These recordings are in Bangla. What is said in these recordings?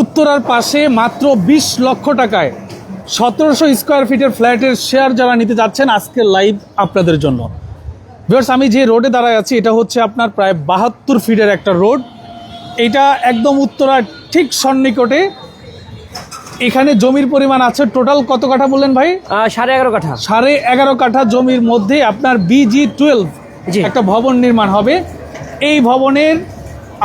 উত্তরার পাশে মাত্র বিশ লক্ষ টাকায় সতেরোশো স্কোয়ার ফিটের ফ্ল্যাটের শেয়ার যারা নিতে যাচ্ছেন আজকের লাইভ আপনাদের জন্য। ভিউয়ার্স আমি যে রোডে দাঁড়ায় আছি এটা হচ্ছে আপনার প্রায় বাহাত্তর ফিটের একটা রোড। এটা একদম উত্তরার ঠিক সন্নিকটে। এখানে জমির পরিমাণ আছে টোটাল কত কাঠা বললেন ভাই? সাড়ে এগারো কাঠা। সাড়ে এগারো কাঠা জমির মধ্যে আপনার বিজি টুয়েলভ। একটা ভবন নির্মাণ হবে। এই ভবনের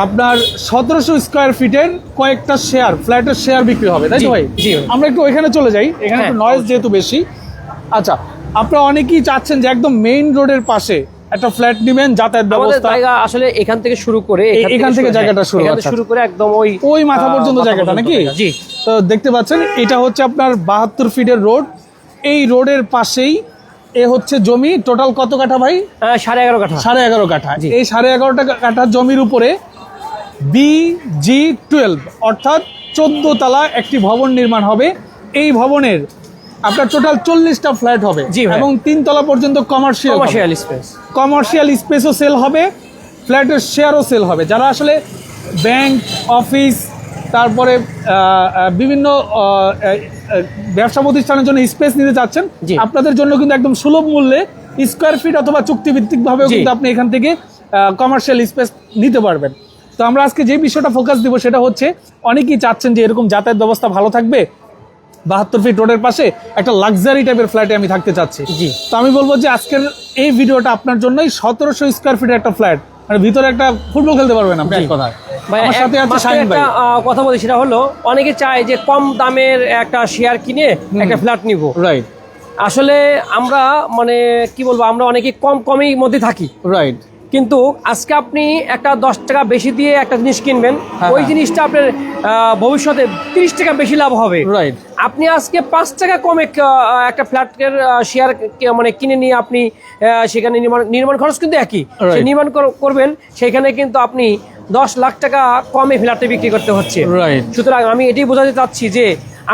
আপনার সতেরোশো স্কোয়ার ফিটের কয়েকটা শেয়ার ফ্ল্যাটের শেয়ার বিক্রি হবে তাই তো ভাই? আমরা একটু ওইখানে চলে যাই এখানে একটু হ্যাঁ, নয়েজ যেহেতু বেশি। আচ্ছা আপনারা অনেকেই চাচ্ছেন যে একদম মেইন রোডের পাশে একটা ফ্ল্যাট নেবেন যাতায়াত ব্যবস্থা। জায়গা আসলে এখান থেকে শুরু করে এখান থেকে জায়গাটা শুরু, এখান থেকে আচ্ছা। শুরু করে একদম ওই ওই মাথা পর্যন্ত জায়গাটা নাকি? জি। তো দেখতে পাচ্ছেন এটা হচ্ছে আপনার বাহাত্তর ফিটের রোড এই রোডের পাশেই এ হচ্ছে জমি। টোটাল কত কাঠা ভাই? সাড়ে এগারো কাঠা। সাড়ে এগারো কাঠা। এই সাড়ে এগারোটা কাঠা জমির উপরে বি জি টুয়েলভ অর্থাৎ চোদ্দ তলা একটি ভবন নির্মাণ হবে। এই ভবনের আপনার টোটাল চল্লিশটা ফ্ল্যাট হবে এবং তিন তলা পর্যন্ত কমার্শিয়াল কমার্শিয়াল স্পেস কমার্শিয়াল স্পেসও সেল হবে ফ্ল্যাটের শেয়ারও সেল হবে। যারা আসলে ব্যাংক অফিস তারপরে বিভিন্ন ব্যবসা প্রতিষ্ঠানের জন্য স্পেস নিতে চাচ্ছেন। আপনাদের জন্য কিন্তু একদম সুলভ মূল্যে স্কোয়ার ফিট অথবা চুক্তিভিত্তিক ভাবে কিন্তু আপনি এখান থেকে কমার্শিয়াল স্পেস নিতে পারবেন। তো আমরা আজকে যে বিষয়টা ফোকাস দিব সেটা হচ্ছে অনেকেই চাচ্ছেন যে এরকম যাতায়াত ব্যবস্থা ভালো থাকবে বাহাত্তর ফিট রোডের পাশে একটা লাক্সারি টাইপের ফ্ল্যাটে আমি থাকতে চাচ্ছি। জি। তো আমি বলব যে আজকের এই ভিডিওটা আপনার জন্যই সতেরোশো স্কোয়ার ফিটের একটা ফ্ল্যাট মানে ভিতরে একটা ফুটবল খেলতে পারবেন আপনি এক কথায়। একটা কথা বলি সেটা হলো অনেকে চায় যে কম দামের একটা শেয়ার কিনে একটা ফ্ল্যাট নিব। রাইট আসলে আমরা মানে কি বলব আমরা অনেকে কম কমের মধ্যে থাকি। রাইট কিন্তু আজকে আপনি একটা দশ টাকা বেশি দিয়ে একটা জিনিস কিনবেন হ্যাঁ, ওই হ্যাঁ। জিনিসটা আপনার ভবিষ্যতে তিরিশ টাকা বেশি লাভ হবে। রাইট আপনি আজকে পাঁচ টাকা কমে একটা ফ্ল্যাটের শেয়ার মানে কিনে নিয়ে আপনি সেখানে নির্মাণ নির্মাণ খরচ কিন্তু একই। নির্মাণ করবেন সেখানে কিন্তু আপনি দশ লাখ টাকা কমে ফ্ল্যাটে বিক্রি করতে হচ্ছে। সুতরাং আমি এটাই বোঝাতে চাচ্ছি যে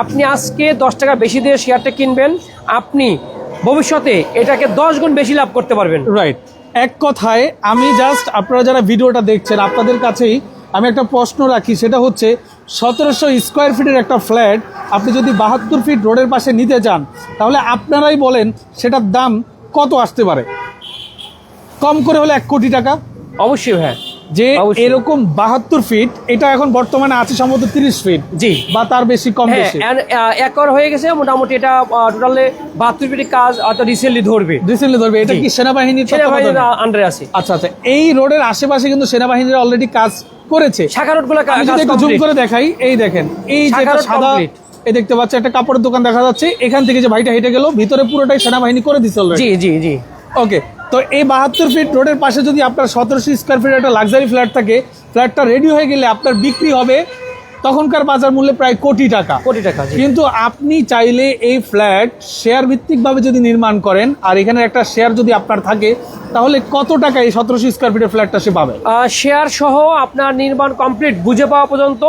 আপনি আজকে দশ টাকা বেশি দিয়ে শেয়ারটা কিনবেন আপনি ভবিষ্যতে এটাকে দশ গুণ বেশি লাভ করতে পারবেন। রাইট এক কথায়, আমি জাস্ট আপনারা যারা ভিডিওটা দেখছেন, আপনাদের কাছেই আমি একটা প্রশ্ন রাখি, সেটা হচ্ছে, সতেরোশো স্কোয়ার ফিটের একটা ফ্ল্যাট আপনি যদি বাহাত্তর ফিট রোডের পাশে নিতে চান তাহলে আপনারাই বলেন সেটার দাম কত আসতে পারে? কম করে হলে এক কোটি টাকা? অবশ্যই হ্যাঁ যে এরকম বাহাত্তর ফিট এটা এখন বর্তমানে আছে সম্ভবত তিরিশ ফিট জি। বা তার বেশি কম হ্যাঁ বেশি। একর হয়ে গেছে মোটামুটি এটা টোটালে বাহাত্তর মিনিট কাজ হয়তো রিসেন্টলি ধরবে। রিসেন্টলি ধরবে এটা কি সেনাবাহিনীর সেনাবাহিনীর আন্ডারে আছে। আচ্ছা আচ্ছা এই রোডের আশেপাশে কিন্তু সেনাবাহিনীর অলরেডি কাজ করেছে। শাখা রোডগুলো একটু জুম করে দেখাই এই দেখেন এই যে সাদা। এই দেখতে পাচ্ছি একটা কাপড়ের দোকান দেখা যাচ্ছে এখান থেকে যে ভাইটা হেঁটে গেল ভিতরে পুরোটাই সেনাবাহিনী করে দিচ্ছে জি জি জি। ওকে তো এই বাহাত্তর ফিট রোডের পাশে যদি আপনার সতেরোশো স্কোয়ার ফিট একটা লাক্সারি ফ্ল্যাট থাকে ফ্ল্যাটটা রেডি হয়ে গেলে আপনার বিক্রি হবে তখনকার বাজার মূল্যে প্রায় কোটি টাকা। কোটি টাকা কিন্তু আপনি চাইলে এই ফ্ল্যাট শেয়ার ভিত্তিকভাবে যদি নির্মাণ করেন আর এখানে একটা শেয়ার যদি আপনার থাকে তাহলে কত টাকা এই সতেরোশো স্কোয়ার ফিটের ফ্ল্যাটটা সে পাবে? শেয়ার সহ আপনার নির্মাণ কমপ্লিট বুঝে পাওয়া পর্যন্ত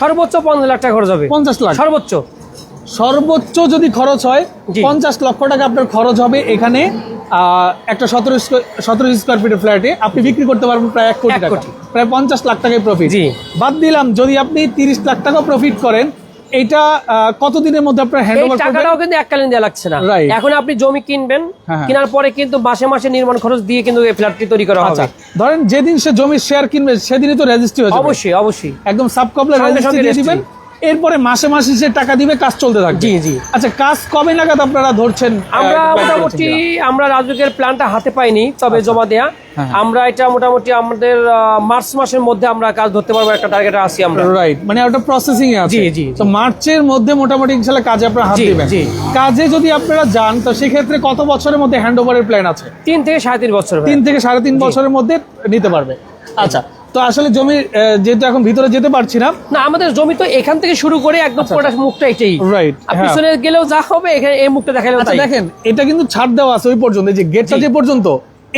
সর্বোচ্চ পঞ্চাশ লাখ টাকা খরচ হবে। পঞ্চাশ লাখ। সর্বোচ্চ। সর্বোচ্চ যদি খরচ হয় পঞ্চাশ লক্ষ টাকা আপনার খরচ হবে এখানে একটা সতেরো সতেরো স্কোয়ার ফিটের ফ্ল্যাটে আপনি বিক্রি করতে পারবেন প্রায় এক কোটি টাকা। প্রায় পঞ্চাশ লাখ টাকায় প্রফিট। বাদ দিলাম যদি আপনি তিরিশ লাখ টাকা প্রফিট করেন আহ, কতদিনের মধ্যে আপনার হ্যান্ড এই ওভার টাকাটাও কিন্তু এককালীন দেওয়া লাগছে না. এখন আপনি জমি কিনবেন হ্যাঁ, হ্যাঁ। কেনার পরে কিন্তু মাসে মাসে নির্মাণ খরচ দিয়ে কিন্তু এই ফ্ল্যাটটি তৈরি করা আচ্ছা। হবে। ধরেন যেদিন সে জমির শেয়ার কিনবে সেদিনই তো রেজিস্ট্রি হয়ে যাবে। অবশ্যই অবশ্যই। একদম সাব কবলার সঙ্গে রেজিস্ট্রি দিয়ে দিবেন। এরপরে মাসে মাসে যে টাকা দিবে কাজ চলতে থাকবে। জি, জি। আচ্ছা কাজ কবে নাগাদ আপনারা ধরছেন? আমরা মোটামুটি? আমরা রাজুকের প্ল্যানটা হাতে পাইনি তবে জমা দেয়া। হ্যাঁ। আমরা এটা মোটামুটি আমাদের মার্চ মাসের মধ্যে আমরা কাজ ধরতে পারব একটা টার্গেট আছি আমরা। রাইট মানে ওটা প্রসেসিং এ আছে। জি, জি, তো মার্চের মধ্যে মোটামুটি ইনশাআল্লাহ কাজে আপনারা হাত দিবেন। জি। কাজে যদি আপনারা যান তো সেক্ষেত্রে কত বছরের মধ্যে হ্যান্ড ওভারের প্ল্যান আছে? তিন থেকে সাড়ে তিন বছর। তিন থেকে সাড়ে তিন বছরের মধ্যে নিতে পারবে। আচ্ছা তো আসলে জমি যেহেতু এখন ভিতরে যেতে পারছি না। না আমাদের জমি তো এখান থেকে শুরু করে একদম পুরোটা মুখটা এটাই। আচ্ছা, আর হ্যাঁ। পিছনে গেলেও যা হবে এখানে এই মুখটা দেখালেও আচ্ছা তাই। দেখেন এটা কিন্তু ছাড় দেওয়া আছে ওই পর্যন্ত যে গেটটা যে পর্যন্ত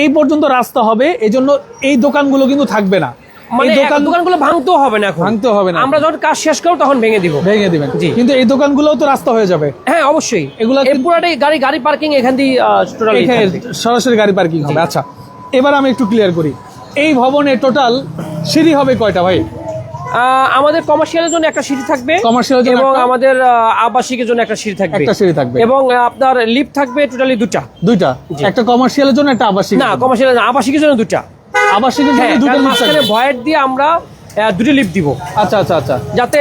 এই পর্যন্ত রাস্তা হবে এই জন্য এই দোকানগুলো কিন্তু থাকবে না। মানে দোকান দোকানগুলো ভাঙতেও হবে না এখন। ভাঙতে হবে না আমরা যখন কাজ শেষ করব তখন ভেঙে দিব। ভেঙে দিবেন। কিন্তু এই দোকানগুলোও তো রাস্তা হয়ে যাবে। হ্যাঁ অবশ্যই। এগুলা এই গাড়ি গাড়ি পার্কিং এখান দিয়ে সরাসরি গাড়ি পার্কিং হবে। আচ্ছা এবার আমি একটু ক্লিয়ার করি। এই ভবনে টোটাল সিঁড়ি হবে কয়টা ভাই? আমাদের কমার্শিয়ালের জন্য একটা সিঁড়ি থাকবে জন্য এবং আমাদের আবাসিকের জন্য একটা সিঁড়ি থাকবে। একটা সিঁড়ি থাকবে। এবং আপনার লিফট থাকবে টোটালি দুটা। দুইটা? একটা কমার্শিয়ালের জন্য একটা আবাসিক না কমার্শিয়াল আবাসিকের জন্য দুটা। আবাসিকের জন্য হ্যাঁ দুটো মাঝখানে ভয়ের দিয়ে আমরা দুটো লিফট দিব। আচ্ছা আচ্ছা আচ্ছা। যাতে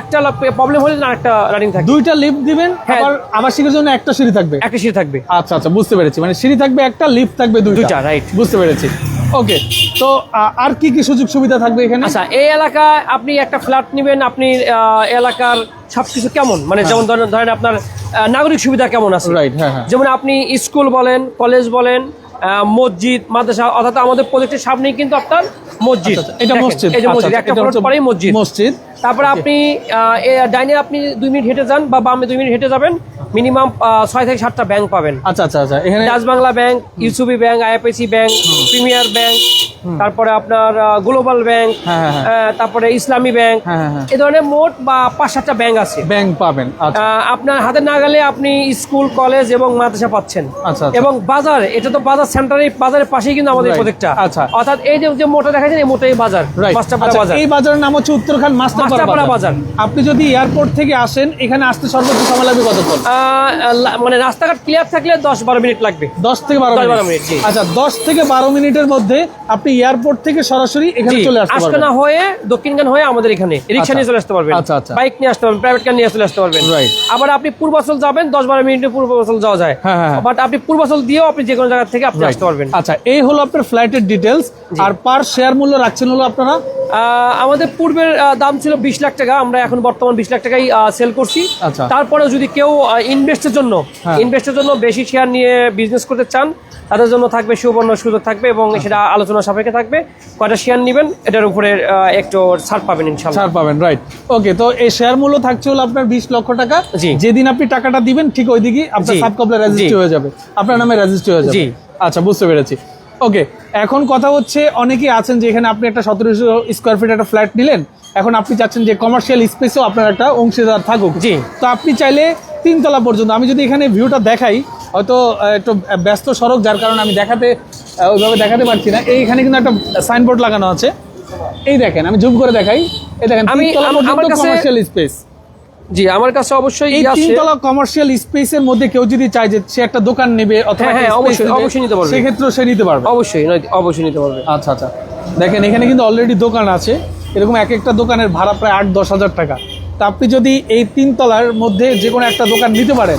একটা প্রবলেম হলে না একটা রানিং থাকে। দুইটা লিফট দিবেন হ্যাঁ। আবার আবাসিকের জন্য একটা সিঁড়ি থাকবে। একটা সিঁড়ি থাকবে। আচ্ছা আচ্ছা বুঝতে পেরেছি। মানে সিঁড়ি থাকবে একটা লিফট থাকবে দুইটা। right. বুঝতে পেরেছি। ওকে তো আর কি কি সুযোগ সুবিধা থাকবে এখানে? আচ্ছা এই এলাকায় আপনি একটা ফ্ল্যাট নেবেন আপনি আহ, এলাকার সবকিছু কেমন? মানে যেমন ধরেন ধরেন আপনার নাগরিক সুবিধা কেমন আছে? রাইট হ্যাঁ হ্যাঁ। যেমন আপনি স্কুল বলেন কলেজ বলেন আহ, মসজিদ মাদ্রাসা অর্থাৎ আমাদের প্রজেক্টের সামনেই কিন্তু আপনার মসজিদ। আচ্ছা, আচ্ছা, এটা মসজিদ। এই যে আচ্ছা, মসজিদ একটা পরেই মসজিদ। মসজিদ। তারপরে আপনি ডাইনে আপনি দুই মিনিট হেঁটে যান বা বামে দুই মিনিট হেঁটে যাবেন মিনিমাম ছয় থেকে সাতটা ব্যাংক পাবেন। আচ্ছা আচ্ছা আচ্ছা এখানে Bangla bank UCB bank IFIC bank premier bank তারপরে আপনার গ্লোবাল ব্যাংক হ্যাঁ, হ্যাঁ, তারপরে ইসলামী ব্যাংক হ্যাঁ, হ্যাঁ, হ্যাঁ। এই ধরনের মোট বা পাঁচ সাতটা ব্যাংক আছে। ব্যাংক পাবেন আচ্ছা। আপনার হাতে না গেলে আপনি স্কুল কলেজ এবং মাদ্রাসা পাচ্ছেন। আচ্ছা, আচ্ছা। এবং বাজার এটা তো বাজার সেন্টারে বাজারের পাশেই কিন্তু আমাদের. প্রজেক্টটা আচ্ছা। অর্থাৎ এই যে মোটা দেখাচ্ছেন এই মোটাই বাজার এই বাজারের নাম হচ্ছে উত্তরখান মাস্টারপাড়া বাজার। আপনি যদি এয়ারপোর্ট থেকে আসেন এখানে আসতে সর্বোচ্চ সময় লাগবে কতক্ষণ? মানে রাস্তাঘাট ক্লিয়ার থাকলে দশ বারো মিনিট লাগবে। দশ থেকে বারো বারো মিনিট আচ্ছা দশ থেকে বারো মিনিটের মধ্যে আপনি এয়ারপোর্ট থেকে সরাসরি এখানে চলে আসতে পারবেন। হয়ে দক্ষিণগান হয়ে আমাদের এখানে। রিক্সা আচ্ছা। নিয়ে চলে আসতে পারবেন। আচ্ছা, আচ্ছা। বাইক নিয়ে আসতে পারবেন প্রাইভেট কার নিয়ে চলে আসতে পারবেন. আবার আপনি পূর্বাচল যাবেন দশ বারো মিনিটে পূর্বাচল যাওয়া যায়। হ্যাঁ, হ্যাঁ, হ্যাঁ। বাট আপনি পূর্বাচল দিয়েও আপনি যে কোনো জায়গা থেকে আপনি আসতে পারবেন। আচ্ছা এই হলো আপনার ফ্লাইটের ডিটেলস আর পার শেয়ার মূল্য রাখছেন হলো আপনারা? আমাদের পূর্বের দাম ছিল বিশ লাখ টাকা আমরা এখন বর্তমান বিশ লাখ টাকাই সেল করছি। আচ্ছা। তারপরেও যদি কেউ ইনভেস্টের জন্য হ্যাঁ। ইনভেস্টের জন্য বেশি শেয়ার নিয়ে বিজনেস করতে চান তাদের জন্য থাকবে সুবর্ণ সুযোগ থাকবে এবং আচ্ছা। সেটা আলোচনা সাপেক্ষে থাকবে। কয়টা শেয়ার নেবেন এটার উপরে একটু ছাড় পাবেন ইনশাল্লাহ ছাড় পাবেন রাইট ওকে তো এই শেয়ার মূল্য থাকছে হলো আপনার বিশ লক্ষ টাকা। যেদিন আপনি টাকাটা দিবেন ঠিক ওই দিকে আপনার জি। সাব রেজিস্ট্রি হয়ে যাবে। আপনার নামে রেজিস্ট্রি হয়ে যাবে। আচ্ছা বুঝতে পেরেছি। ওকে এখন কথা হচ্ছে অনেকেই আছেন যে এখানে আপনি একটা সতেরোশো স্কোয়ার ফিট একটা ফ্ল্যাট নিলেন। এখন আপনি চাচ্ছেন যে কমার্শিয়াল স্পেসেও আপনার একটা অংশীদার থাকুক। জি। তো আপনি চাইলে তিনতলা পর্যন্ত আমি যদি এখানে ভিউটা দেখাই হয়তো একটু ব্যস্ত সড়ক যার কারণে আমি দেখাতে ওইভাবে দেখাতে পারছি না। এইখানে কিন্তু একটা সাইনবোর্ড লাগানো আছে। এই দেখেন আমি জুম করে দেখাই। এই দেখেন আমি- আমার কাছে- কমার্শিয়াল স্পেস জি আমার কাছে অবশ্যই এই তিনতলা কমার্শিয়াল স্পেসের মধ্যে কেউ যদি চায় যে সে একটা দোকান নেবে অথবা হ্যাঁ, হ্যাঁ, অবশ্যই, অবশ্যই নিতে পারবে। সেক্ষেত্রেও সে নিতে পারবে। অবশ্যই অবশ্যই নিতে পারবে। আচ্ছা আচ্ছা। দেখেন এখানে কিন্তু অলরেডি দোকান আছে। এরকম এক একটা দোকানের ভাড়া প্রায় আট দশ হাজার টাকা। তা আপনি যদি এই তিন তলার মধ্যে যে কোনো একটা দোকান নিতে পারেন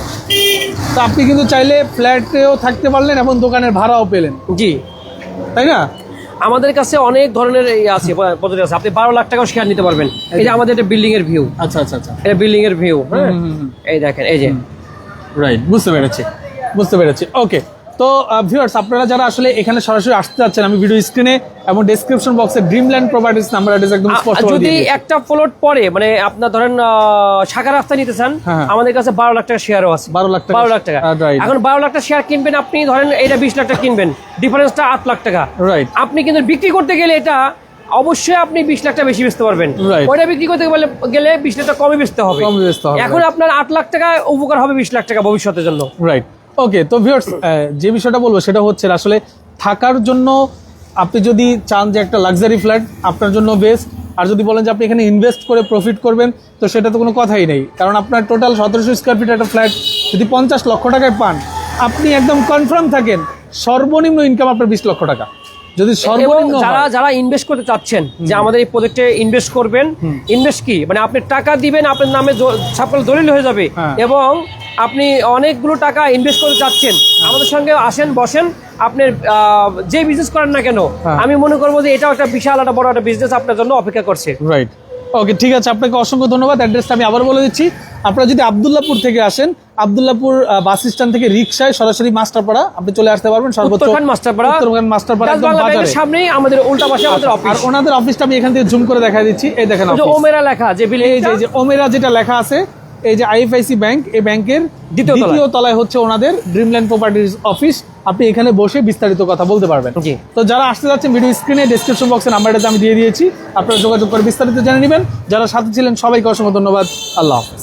তা আপনি কিন্তু চাইলে ফ্ল্যাটেও থাকতে পারলেন এবং দোকানের ভাড়াও পেলেন। জি। তাই না? আমাদের কাছে অনেক ধরনের এই আছে পদ্ধতি আছে। আপনি বারো লাখ টাকাও শেয়ার নিতে পারবেন। এই যে আমাদের এটা বিল্ডিং এর ভিউ আচ্ছা আচ্ছা আচ্ছা। এটা বিল্ডিং এর ভিউ হ্যাঁ। এই দেখেন এই যে। রাইট বুঝতে পেরেছি। বুঝতে পেরেছি। ওকে তো ভিউয়ার্স আপনারা যারা আসলে এখানে সরাসরি আসতে যাচ্ছেন আমি ভিডিও স্ক্রিনে এবং ডেসক্রিপশন বক্সে ড্রিমল্যান্ড প্রপার্টিস নাম্বার অ্যাড্রেস একদম স্পষ্ট করে যদি একটা প্লট পরে মানে আপনার ধরেন শাখা রাস্তা নিতে চান হ্যাঁ, হ্যাঁ। আমাদের কাছে বারো লাখ টাকা শেয়ারও আছে। 12 লাখ টাকা। বারো লাখ টাকা। এখন বারো লাখ টাকা শেয়ার কিনবেন আপনি ধরেন এটা বিশ লাখ টাকা কিনবেন ডিফারেন্সটা আট লাখ টাকা। রাইট আপনি কিন্তু বিক্রি করতে গেলে এটা অবশ্যই আপনি বিশ লাখ টাকা বেশি বেচতে পারবেন. ওইটা বিক্রি করতে গেলে গেলে বিশ লাখ টাকা কমে বেচতে হবে। কম বেচতে হবে, এখন আপনার আট লাখ টাকা উপকার হবে বিশ লাখ টাকা ভবিষ্যতের জন্য। রাইট ওকে তো ভিউয়ার্স যে বিষয়টা বলব সেটা হচ্ছে আসলে থাকার জন্য আপনি যদি চান যে একটা লাক্সারি ফ্ল্যাট আপনার জন্য বেস্ট আর যদি বলেন যে আপনি এখানে ইনভেস্ট করে প্রফিট করবেন তো সেটা তো কোনো কথাই নেই। কারণ আপনার টোটাল সতেরোশো স্কোয়ার ফিট একটা ফ্ল্যাট যদি পঞ্চাশ লক্ষ টাকায় পান আপনি একদম কনফার্ম থাকেন সর্বনিম্ন ইনকাম আপনার বিশ লক্ষ টাকা। যদি সর্বনিম্ন যারা যারা ইনভেস্ট করতে চাচ্ছেন যে আমাদের এই প্রজেক্টে ইনভেস্ট করবেন ইনভেস্ট কি? মানে আপনি টাকা দিবেন আপনার নামে ছাপাল দলিল হয়ে যাবে। হ্যাঁ। এবং আপনি অনেকগুলো টাকা ইনভেস্ট করতে চাচ্ছেন আমাদের সঙ্গে আসেন বসেন আপনার যে বিজনেস করেন না কেন হ্যাঁ। আমি মনে করব যে এটাও একটা বিশাল একটা বড় একটা বিজনেস আপনার জন্য অপেক্ষা করছে। রাইট ওকে ঠিক আছে আপনাকে অসংখ্য ধন্যবাদ। অ্যাড্রেসটা আমি আবার বলে দিচ্ছি। আপনারা যদি আবদুল্লাপুর থেকে আসেন আবদুল্লাপুর বাস স্ট্যান্ড থেকে রিক্সায় সরাসরি মাস্টারপাড়া আপনি চলে আসতে পারবেন সর্বোচ্চ মাস্টারপাড়া উত্তরখান মাস্টারপাড়া একদম বাজারে। সামনেই আমাদের উল্টা পাশে আমাদের আর অফিস ওনাদের অফিসটা আমি এখান থেকে জুম করে দেখাই দিচ্ছি। এই দেখেন ওমেরা লেখা যে বিল্ডিং এই যে ওমেরা যেটা লেখা আছে এই যে আইএফআইসি ব্যাংক এই ব্যাংকের দ্বিতীয় তলায়। দ্বিতীয় তলায় হচ্ছে ওনাদের ড্রিমল্যান্ড প্রপার্টিজ অফিস আপনি এখানে বসে বিস্তারিত কথা বলতে পারবেন। তো যারা আসতে যাচ্ছেন ভিডিও স্ক্রিনে ডিসক্রিপশন বক্সে নাম্বারটা আমি দিয়ে দিয়েছি। আপনারা যোগাযোগ করে বিস্তারিত জেনে নেবেন। যারা সাথে ছিলেন সবাইকে অসংখ্য ধন্যবাদ। আল্লাহ হাফেজ।